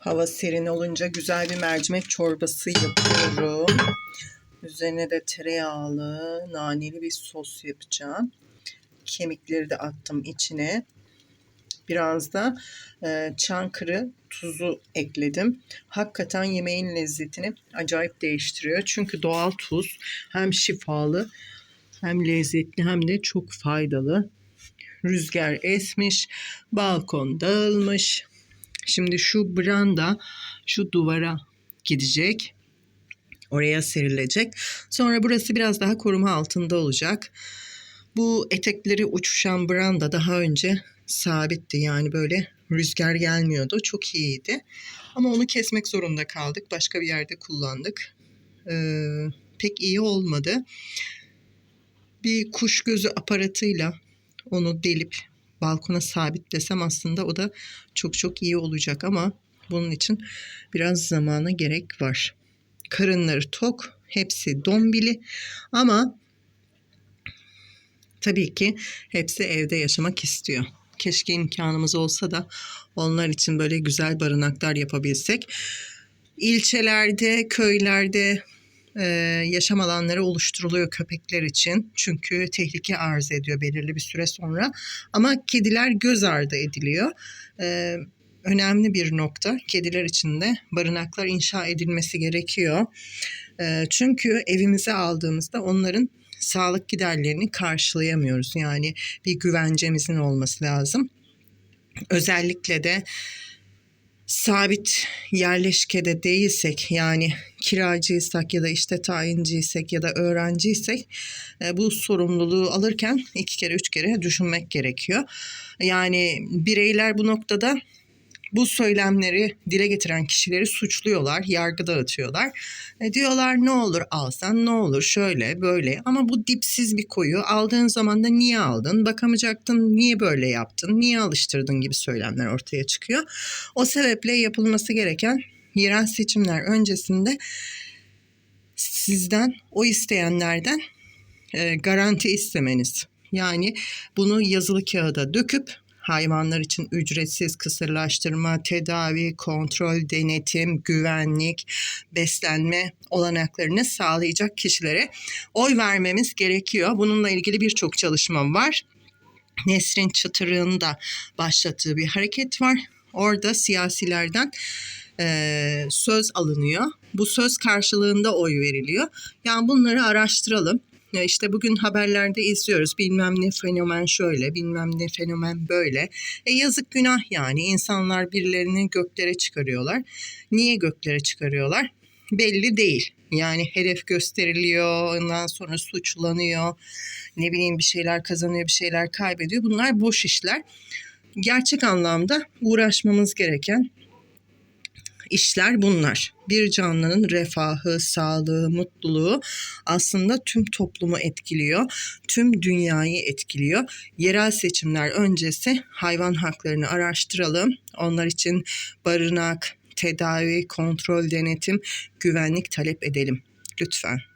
Hava serin olunca güzel bir mercimek çorbası yapıyorum. Üzerine de tereyağlı, naneli bir sos yapacağım. Kemikleri de attım içine. Biraz da e, çankırı tuzu ekledim. Hakikaten yemeğin lezzetini acayip değiştiriyor. Çünkü doğal tuz hem şifalı hem lezzetli hem de çok faydalı. Rüzgar esmiş, balkon dağılmış. Şimdi şu branda şu duvara gidecek. Oraya serilecek. Sonra burası biraz daha koruma altında olacak. Bu etekleri uçuşan branda daha önce sabitti. Yani böyle rüzgar gelmiyordu. Çok iyiydi. Ama onu kesmek zorunda kaldık. Başka bir yerde kullandık. Ee, pek iyi olmadı. Bir kuş gözü aparatıyla onu delip balkona sabitlesem aslında o da çok çok iyi olacak ama bunun için biraz zamana gerek var. Karınları tok, hepsi dombili ama tabii ki hepsi evde yaşamak istiyor. Keşke imkanımız olsa da onlar için böyle güzel barınaklar yapabilsek. İlçelerde, köylerde e, yaşam alanları oluşturuluyor köpekler için. Çünkü tehlike arz ediyor belirli bir süre sonra. Ama kediler göz ardı ediliyor. E, önemli bir nokta. Kediler için de barınaklar inşa edilmesi gerekiyor. E, çünkü evimize aldığımızda onların sağlık giderlerini karşılayamıyoruz. Yani bir güvencemizin olması lazım. Özellikle de sabit yerleşkede değilsek yani kiracıysak ya da işte tayinciysek ya da öğrenciysek e, bu sorumluluğu alırken iki kere üç kere düşünmek gerekiyor. Yani bireyler bu noktada bu söylemleri dile getiren kişileri suçluyorlar, yargıda atıyorlar. E, diyorlar ne olur alsan ne olur şöyle böyle ama bu dipsiz bir koyu aldığın zaman da niye aldın bakamayacaktın niye böyle yaptın niye alıştırdın gibi söylemler ortaya çıkıyor. O sebeple yapılması gereken yerel seçimler öncesinde sizden o isteyenlerden e, garanti istemeniz. Yani bunu yazılı kağıda döküp hayvanlar için ücretsiz kısırlaştırma, tedavi, kontrol, denetim, güvenlik, beslenme olanaklarını sağlayacak kişilere oy vermemiz gerekiyor. Bununla ilgili birçok çalışma var. Nesrin Çıtırık'ın da başlattığı bir hareket var. Orada siyasilerden e, söz alınıyor. Bu söz karşılığında oy veriliyor. Yani bunları araştıralım. İşte bugün haberlerde izliyoruz bilmem ne fenomen şöyle bilmem ne fenomen böyle. E yazık günah yani insanlar birilerini göklere çıkarıyorlar. Niye göklere çıkarıyorlar? Belli değil. Yani hedef gösteriliyor, ondan sonra suçlanıyor, ne bileyim bir şeyler kazanıyor, bir şeyler kaybediyor. Bunlar boş işler. Gerçek anlamda uğraşmamız gereken işler bunlar. Bir canlının refahı, sağlığı, mutluluğu aslında tüm toplumu etkiliyor, tüm dünyayı etkiliyor. Yerel seçimler öncesi hayvan haklarını araştıralım. Onlar için barınak, tedavi, kontrol, denetim, güvenlik talep edelim. Lütfen.